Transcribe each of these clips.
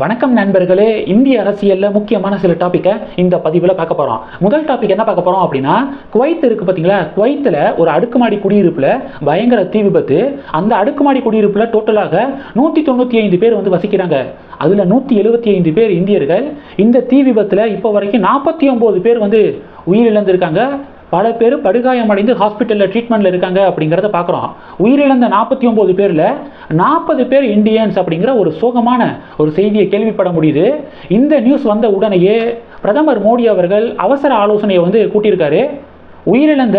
வணக்கம் நண்பர்களே இந்திய அரசியலில் முக்கியமான சில டாப்பிக்கை இந்த பதிவில் பார்க்க போகிறோம் முதல் டாபிக் என்ன பார்க்க போகிறோம் அப்படின்னா குவைத் இருக்குது பார்த்தீங்களா குவைத்தில் ஒரு அடுக்குமாடி குடியிருப்பில் பயங்கர தீ விபத்து. அந்த அடுக்குமாடி குடியிருப்பில் டோட்டலாக நூற்றி தொண்ணூற்றி ஐந்து பேர் வந்து வசிக்கிறாங்க. அதில் நூற்றி எழுபத்தி ஐந்து பேர் இந்தியர்கள். இந்த தீ விபத்தில் இப்போ வரைக்கும் நாற்பத்தி ஒம்பது பேர் வந்து உயிரிழந்திருக்காங்க. பல பேர் படுகாயமடைந்து ஹாஸ்பிட்டலில் ட்ரீட்மெண்ட்டில் இருக்காங்க அப்படிங்கிறத பார்க்குறோம் உயிரிழந்த நாற்பத்தி ஒம்பது பேரில் நாற்பது பேர் இந்தியன்ஸ் அப்படிங்கிற ஒரு சோகமான ஒரு செய்தியை கேள்விப்பட முடியுது. இந்த நியூஸ் வந்த உடனேயே பிரதமர் மோடி அவர்கள் அவசர ஆலோசனையை வந்து கூட்டியிருக்காரு. உயிரிழந்த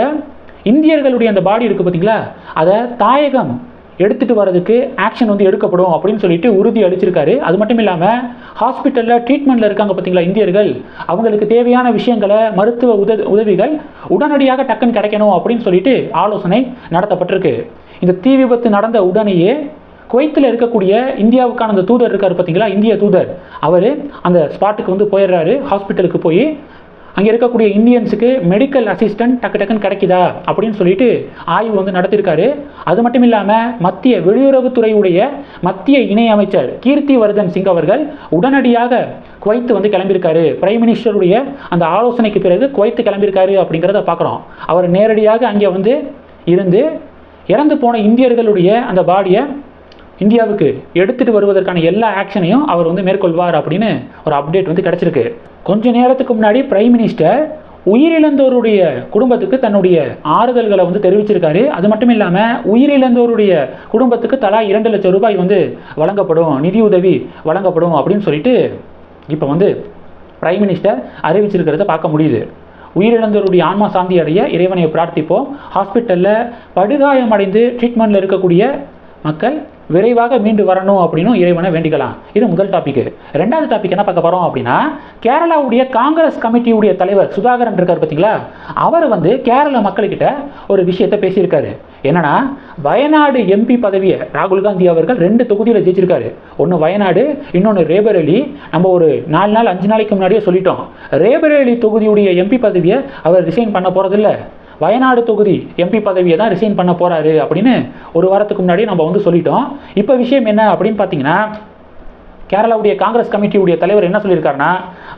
இந்தியர்களுடைய அந்த பாடி இருக்குது பார்த்தீங்களா அதை தாயகம் எடுத்துகிட்டு வரதுக்கு ஆக்ஷன் வந்து எடுக்கப்படும் அப்படின்னு சொல்லிட்டு உறுதி அளிச்சிருக்காரு. அது மட்டும் இல்லாமல் ஹாஸ்பிட்டலில் ட்ரீட்மெண்ட்டில் இருக்காங்க பார்த்தீங்களா இந்தியர்கள்? அவங்களுக்கு தேவையான விஷயங்களை மருத்துவ உத உதவிகள் உடனடியாக டக்குன்னு கிடைக்கணும் அப்படின்னு சொல்லிட்டு ஆலோசனை நடத்தப்பட்டிருக்கு. இந்த தீ விபத்து நடந்த உடனேயே குவைத்தில் இருக்கக்கூடிய இந்தியாவுக்கான அந்த தூதர் இருக்கார் பார்த்தீங்களா இந்திய தூதர். அவர் அந்த ஸ்பாட்டுக்கு வந்து போயிடுறாரு ஹாஸ்பிட்டலுக்கு போய் அங்கே இருக்கக்கூடிய இந்தியன்ஸுக்கு மெடிக்கல் அசிஸ்டன்ட் டக்கு டக்குன்னு கிடைக்குதா அப்படின்னு சொல்லிட்டு ஆய்வு வந்து நடத்தியிருக்காரு. அது மட்டும் இல்லாமல் மத்திய வெளியுறவுத்துறையுடைய மத்திய இணையமைச்சர் கீர்த்தி வர்தன் சிங் அவர்கள் உடனடியாக குவைத்து வந்து கிளம்பியிருக்காரு. பிரைம் மினிஸ்டருடைய அந்த ஆலோசனைக்கு பிறகு குவைத்து கிளம்பியிருக்காரு அப்படிங்கிறத பார்க்குறோம். அவர் நேரடியாக அங்கே வந்து இருந்து இறந்து போன இந்தியர்களுடைய அந்த பாடியை இந்தியாவுக்கு எடுத்துகிட்டு வருவதற்கான எல்லா ஆக்ஷனையும் அவர் வந்து மேற்கொள்வார் அப்படின்னு ஒரு அப்டேட் வந்து கிடச்சிருக்கு. கொஞ்ச நேரத்துக்கு முன்னாடி பிரைம் மினிஸ்டர் உயிரிழந்தோருடைய குடும்பத்துக்கு தன்னுடைய ஆறுதல்களை வந்து தெரிவிச்சிருக்காரு. அது மட்டும் இல்லாமல் உயிரிழந்தோருடைய குடும்பத்துக்கு தலா இரண்டு லட்சம் ரூபாய் வந்து வழங்கப்படும் நிதியுதவி வழங்கப்படும் அப்படின்னு சொல்லிட்டு இப்போ வந்து பிரைம் மினிஸ்டர் அறிவிச்சிருக்கிறத பார்க்க முடியுது. உயிரிழந்தோருடைய ஆன்மா சாந்தி அடைய இறைவனை பிரார்த்திப்போம். ஹாஸ்பிட்டலில் படுகாயமடைந்து ட்ரீட்மெண்ட்டில் இருக்கக்கூடிய மக்கள் விரைவாக மீண்டு வரணும் அப்படின்னு இறைவனை வேண்டிக்கலாம். இது முதல் டாபிக் ரெண்டாவது டாபிக் என்ன பார்க்க போகிறோம் அப்படின்னா கேரளாவுடைய காங்கிரஸ் கமிட்டியுடைய தலைவர் சுதாகரன் இருக்கார் பார்த்தீங்களா? அவர் வந்து கேரள மக்கள்கிட்ட ஒரு விஷயத்தை பேசியிருக்காரு. என்னன்னா வயநாடு எம்பி பதவியை ராகுல் காந்தி அவர்கள் ரெண்டு தொகுதியில் ஜெயிச்சிருக்காரு. ஒன்று வயநாடு இன்னொன்று ரேபரேலி நம்ம ஒரு நாலு நாள் அஞ்சு நாளைக்கு முன்னாடியே சொல்லிட்டோம். ரேபரேலி தொகுதியுடைய எம்பி பதவியை அவர் ரிசைன் பண்ண போகிறதில்ல வயநாடு தொகுதி எம்பி பதவியை தான் ரிசைன் பண்ண போகிறாரு அப்படின்னு ஒரு வாரத்துக்கு முன்னாடி நம்ம வந்து சொல்லிட்டோம். இப்போ விஷயம் என்ன அப்படின்னு பார்த்தீங்கன்னா கேரளாவுடைய காங்கிரஸ் கமிட்டியுடைய தலைவர் என்ன சொல்லியிருக்காருன்னா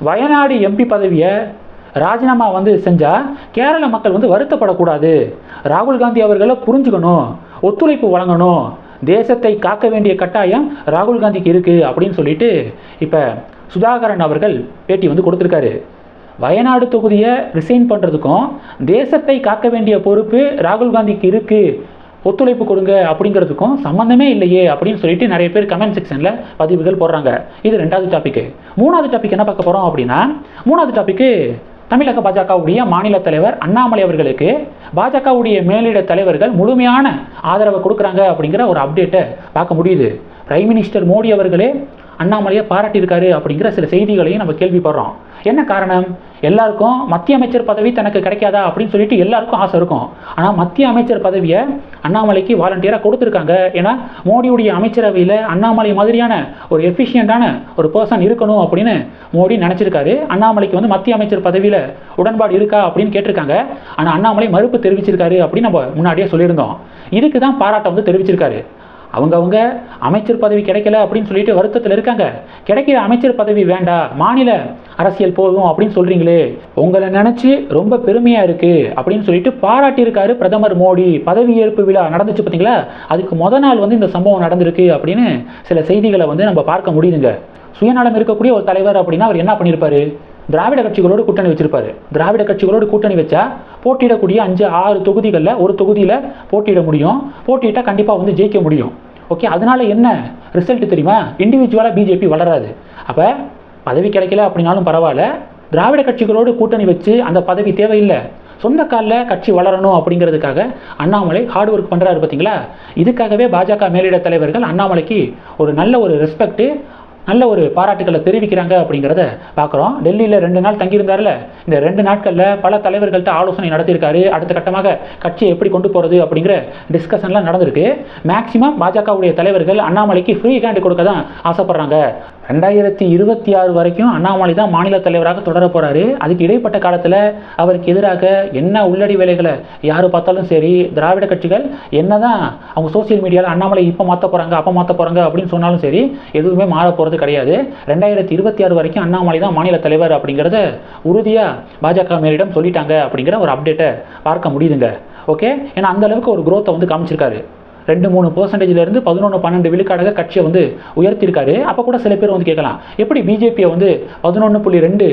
வயநாடு எம்பி பதவியை ராஜினாமா வந்து செஞ்சால் கேரள மக்கள் வந்து வருத்தப்படக்கூடாது. ராகுல் காந்தி அவர்களை புரிஞ்சுக்கணும் ஒத்துழைப்பு வழங்கணும். தேசத்தை காக்க வேண்டிய கட்டாயம் ராகுல் காந்திக்கு இருக்குது அப்படின்னு சொல்லிட்டு இப்போ சுதாகரன் அவர்கள் பேட்டி வந்து கொடுத்துருக்காரு. வயநாடு தொகுதியை ரிசைன் பண்ணுறதுக்கும் தேசத்தை காக்க வேண்டிய பொறுப்பு ராகுல் காந்திக்கு இருக்குது ஒத்துழைப்பு கொடுங்க அப்படிங்கிறதுக்கும் சம்மந்தமே இல்லையே அப்படின்னு சொல்லிட்டு நிறைய பேர் கமெண்ட் செக்ஷனில் பதிவுகள் போடுறாங்க. இது ரெண்டாவது டாபிக் மூணாவது டாபிக் என்ன பார்க்க போகிறோம் அப்படின்னா மூணாவது டாபிக்கு தமிழக பாஜகவுடைய மாநில தலைவர் அண்ணாமலை அவர்களுக்கு பாஜகவுடைய மேலிட தலைவர்கள் முழுமையான ஆதரவை கொடுக்குறாங்க அப்படிங்கிற ஒரு அப்டேட்டை பார்க்க முடியுது. பிரைம் மினிஸ்டர் மோடி அவர்களே அண்ணாமலையை பாராட்டியிருக்காரு அப்படிங்கிற சில செய்திகளையும் நம்ம கேள்விப்படுறோம். என்ன காரணம்? எல்லாருக்கும் மத்திய அமைச்சர் பதவி தனக்கு கிடைக்காதா அப்படின்னு சொல்லிட்டு எல்லாருக்கும் ஆசை இருக்கும். ஆனால் மத்திய அமைச்சர் பதவியை அண்ணாமலைக்கு வாலண்டியராக கொடுத்துருக்காங்க. ஏன்னா மோடியுடைய அமைச்சரவையில் அண்ணாமலை மாதிரியான ஒரு எஃபிஷியண்டான ஒரு பர்சன் இருக்கணும் அப்படின்னு மோடி நினச்சிருக்காரு. அண்ணாமலைக்கு வந்து மத்திய அமைச்சர் பதவியில் உடன்பாடு இருக்கா அப்படின்னு கேட்டிருக்காங்க. ஆனால் அண்ணாமலை மறுப்பு தெரிவிச்சிருக்காரு அப்படின்னு நம்ம முன்னாடியே சொல்லியிருந்தோம். இதுக்கு தான் பாராட்டம் வந்து தெரிவிச்சிருக்காரு. அவங்கவுங்க அமைச்சர் பதவி கிடைக்கல அப்படின்னு சொல்லிட்டு வருத்தத்தில் இருக்காங்க. கிடைக்கிற அமைச்சர் பதவி வேண்டாம் மாநில அரசியல் போதும் அப்படின்னு சொல்கிறீங்களே உங்களை நினச்சி ரொம்ப பெருமையாக இருக்குது அப்படின்னு சொல்லிட்டு பாராட்டியிருக்காரு பிரதமர் மோடி. பதவியேற்பு விழா நடந்துச்சு பார்த்தீங்களா? அதுக்கு முத நாள் வந்து இந்த சம்பவம் நடந்திருக்கு அப்படின்னு சில செய்திகளை வந்து நம்ம பார்க்க முடியுதுங்க. சுயநலம் இருக்கக்கூடிய ஒரு தலைவர் அப்படின்னா அவர் என்ன பண்ணியிருப்பாரு? திராவிட கட்சிகளோடு கூட்டணி வச்சிருப்பாரு. திராவிட கட்சிகளோடு கூட்டணி வச்சா போட்டியிடக்கூடிய அஞ்சு ஆறு தொகுதிகளில் ஒரு தொகுதியில் போட்டியிட முடியும். போட்டியிட்டால் கண்டிப்பாக வந்து ஜெயிக்க முடியும். ஓகே அதனால என்ன ரிசல்ட் தெரியுமா? இண்டிவிஜுவலாக பிஜேபி வளராது. அப்போ பதவி கிடைக்கல அப்படின்னாலும் பரவாயில்ல. திராவிட கட்சிகளோடு கூட்டணி வச்சு அந்த பதவி தேவையில்லை. சொந்த காலில் கட்சி வளரணும் அப்படிங்கிறதுக்காக அண்ணாமலை ஹார்ட் ஒர்க் பண்ணுறாரு பார்த்தீங்களா இதுக்காகவே பாஜக மேலிட தலைவர்கள் அண்ணாமலைக்கு ஒரு நல்ல ஒரு ரெஸ்பெக்ட்டு நல்ல ஒரு பாராட்டுகளை தெரிவிக்கிறாங்க அப்படிங்கிறத பார்க்குறோம். டெல்லியில் ரெண்டு நாள் தங்கியிருந்தார்ல? இந்த ரெண்டு நாட்களில் பல தலைவர்கள்ட்ட ஆலோசனை நடத்தியிருக்காரு. அடுத்த கட்டமாக கட்சியை எப்படி கொண்டு போகிறது அப்படிங்கிற டிஸ்கஷன்லாம் நடந்திருக்கு. மேக்சிமம் பாஜகவுடைய தலைவர்கள் அண்ணாமலைக்கு ஃப்ரீ ஹேண்ட் கொடுக்க தான் ஆசைப்படுறாங்க. ரெண்டாயிரத்தி இருபத்தி ஆறு வரைக்கும் அண்ணாமலை தான் மாநில தலைவராக தொடர போறாரு. அதுக்கு இடைப்பட்ட காலத்தில் அவருக்கு எதிராக என்ன உள்ளடி வேலைகளை யார் பார்த்தாலும் சரி திராவிட கட்சிகள் என்னதான் அவங்க சோசியல் மீடியாவில் அண்ணாமலை இப்போ மாற்ற போறாங்க அப்போ மாற்ற போறாங்க அப்படின்னு சொன்னாலும் சரி எதுவுமே மாற போகிறது கிடையாது. ரெண்டாயிரத்தி இருபத்தி ஆறு வரைக்கும் அண்ணாமலை தான் மாநில தலைவர் அப்படிங்கிறத உறுதியாக பாஜக மேலிடம் சொல்லிட்டாங்க அப்படிங்கிற ஒரு அப்டேட்டை பார்க்க முடியுதுங்க. ஓகே ஏன்னா அந்த அளவுக்கு ஒரு குரோத்தை வந்து காமிச்சிருக்காரு. ரெண்டு மூணு பர்சன்டேஜ்லேருந்து பதினொன்று பன்னெண்டு விழுக்காடாக கட்சியை வந்து உயர்த்தியிருக்காரு. அப்போ கூட சில பேர் வந்து கேட்கலாம் எப்படி பிஜேபியை வந்து பதினொன்று புள்ளி ரெண்டு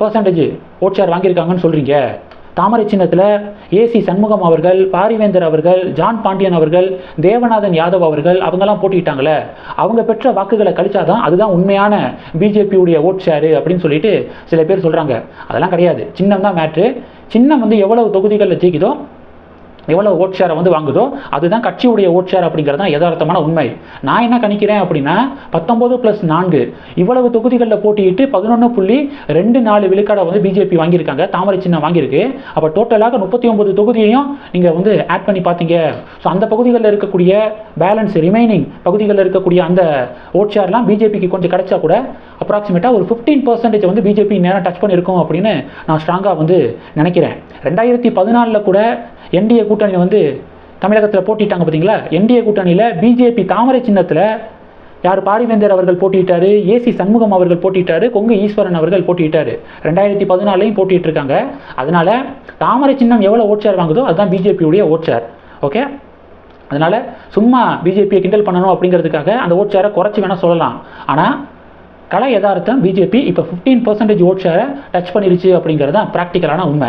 பர்சன்டேஜ் ஓட்சியார் வாங்கியிருக்காங்கன்னு சொல்கிறீங்க தாமரை சின்னத்தில் ஏசி சண்முகம் அவர்கள் பாரிவேந்தர் அவர்கள் ஜான் பாண்டியன் அவர்கள் தேவநாதன் யாதவ் அவர்கள் அவங்கெல்லாம் போட்டிக்கிட்டாங்களே அவங்க பெற்ற வாக்குகளை கழிச்சாதான் அதுதான் உண்மையான பிஜேபியுடைய ஓட் ஷேரு அப்படின்னு சொல்லிட்டு சில பேர் சொல்கிறாங்க அதெல்லாம் கிடையாது. சின்னம் தான் மேட்ரு சின்னம் வந்து எவ்வளவு தொகுதிகளில் ஜெயிக்குதோ எவ்வளோ ஓட் ஷேரை வந்து வாங்குதோ அதுதான் கட்சியுடைய ஓட் ஷேர் அப்படிங்கிறது தான் யதார்த்தமான உண்மை. நான் என்ன கணிக்கிறேன் அப்படின்னா பத்தொம்போது ப்ளஸ் நான்கு. இவ்வளவு தொகுதிகளில் போட்டியிட்டு பதினொன்று புள்ளி ரெண்டு நாலு விழுக்காடை வந்து பிஜேபி வாங்கியிருக்காங்க. தாமரை சின்னம் வாங்கியிருக்கு. அப்போ டோட்டலாக முப்பத்தி ஒன்பது தொகுதியையும் நீங்கள் வந்து ஆட் பண்ணி பார்த்தீங்க. ஸோ அந்த பகுதிகளில் இருக்கக்கூடிய பேலன்ஸ் ரிமைனிங் பகுதிகளில் இருக்கக்கூடிய அந்த ஓட் ஷேர்லாம் பிஜேபிக்கு கொஞ்சம் கிடைச்சா கூட அப்ராக்சிமேட்டாக ஒரு ஃபிஃப்டீன் பர்சன்டேஜ் வந்து பிஜேபி நேரம் டச் பண்ணியிருக்கோம் அப்படின்னு நான் ஸ்ட்ராங்காக வந்து நினைக்கிறேன். ரெண்டாயிரத்தி பதினாலில் கூட என்டிஏ கூட்டணி வந்து தமிழகத்தில் போட்டிட்டாங்க பார்த்தீங்களா என்டிஏ கூட்டணியில் பிஜேபி தாமரை சின்னத்தில் யார் பாரிவேந்தர் அவர்கள் போட்டியிட்டாரு ஏசி சண்முகம் அவர்கள் போட்டிட்டாரு கொங்கு ஈஸ்வரன் அவர்கள் போட்டியிட்டாரு. ரெண்டாயிரத்தி பதினாலையும் போட்டிட்டு இருக்காங்க அதனால தாமரை சின்னம் எவ்வளோ ஓட்சார் வாங்குதோ அதுதான் பிஜேபியுடைய ஓட்சார் ஓகே அதனால சும்மா பிஜேபியை கிண்டல் பண்ணணும் அப்படிங்கிறதுக்காக அந்த ஓட்சாரை குறைச்சி வேணால் சொல்லலாம். ஆனால் கலை யதார்த்தம் பிஜேபி இப்போ ஃபிஃப்டீன் பர்சன்டேஜ் ஓட் ஷேரை டச் பண்ணிருச்சு அப்படிங்கிறது தான் ப்ராக்டிக்கலான உண்மை.